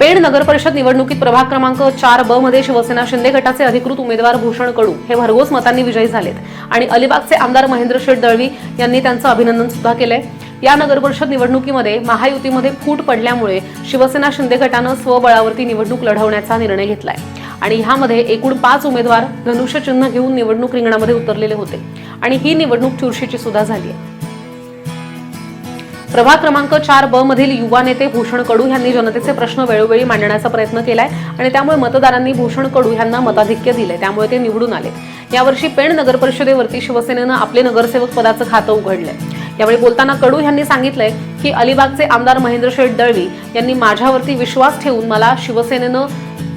Paid नगर परिषद निवडणुकीत प्रभाग क्रमांक चार ब मध्ये शिवसेना शिंदे गटाचे अधिकृत उमेदवार भूषण कडू हे भरघोस मतांनी विजयी झालेत. आणि अलिबागचे आमदार महेंद्र शेठ दळवी यांनी त्यांचं अभिनंदन सुद्धा केलंय. या नगर परिषद निवडणुकीमध्ये महायुतीमध्ये फूट पडल्यामुळे शिवसेना शिंदे गटानं स्वबळावरती निवडणूक लढवण्याचा निर्णय घेतलाय. आणि ह्यामध्ये एकूण पाच उमेदवार धनुष्य चिन्ह घेऊन निवडणूक रिंगणामध्ये उतरलेले होते. आणि ही निवडणूक चुरशीची सुद्धा झाली आहे प्रभाग क्रमांक चार ब मधील युवा नेते भूषण कडू यांनी जनतेचे प्रश्न वेळोवेळी मांडण्याचा प्रयत्न केलाय आणि त्यामुळे मतदारांनी भूषण कडू यांना मताधिक्य दिले त्यामुळे ते निवडून आले. यावर्षी पेण नगर परिषदेवरती शिवसेनेनं आपले नगरसेवक पदाचं खातं उघडलंय. यावेळी बोलताना कडू यांनी सांगितलंय की अलिबागचे आमदार महेंद्र शेठ दळवी यांनी माझ्यावरती विश्वास ठेवून मला शिवसेनेनं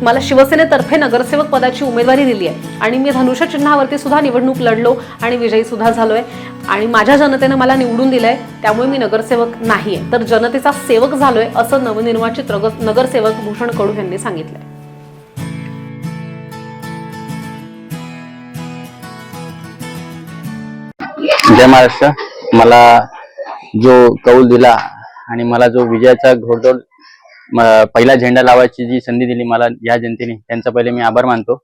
मला शिवसेनेतर्फे नगरसेवक पदाची उमेदवारी दिली आहे. आणि मी धनुष्य चिन्हावरती सुद्धा निवडणूक लढलो आणि विजयी सुद्धा झालोय. आणि माझ्या जनतेनं मला निवडून दिलंय त्यामुळे मी नगरसेवक नाहीये तर जनतेचा सेवक झालोय असं नवनिर्वाचित नगरसेवक भूषण कडू यांनी सांगितलंय. जय महाराष्ट्र. मला जो कौल दिला आणि मला जो विजयाचा घोडदौड पहिला झेंडा लावायची जी संधी दिली मला या जनतेने त्यांचा पहिले मी आभार मानतो.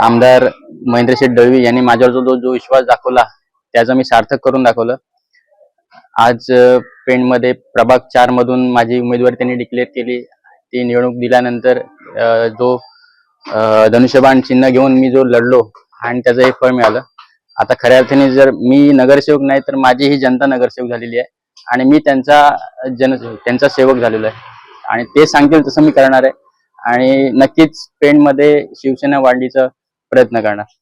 आमदार महेंद्रशेठ दळवी यांनी माझ्यावर जो जो- विश्वास दाखवला त्याचा मी सार्थक करून दाखवलं. आज पेंडमध्ये पेणमध्ये प्रभाग चार मधून माझी उमेदवारी त्यांनी डिक्लेअर केली. ती निवडणूक दिल्यानंतर जो धनुष्यबाण चिन्ह घेऊन मी जो लढलो आणि त्याचं हे फळ मिळालं. आता खऱ्या अर्थाने जर मी नगरसेवक नाही तर माझी ही जनता नगरसेवक झालेली आहे. आणि मी त्यांचा जन त्यांचा सेवक झालेलो आहे. आणि ते सांगतील तसं मी करणार आहे. आणि नक्कीच पेणमध्ये शिवसेना वाढलीचा प्रयत्न करणार.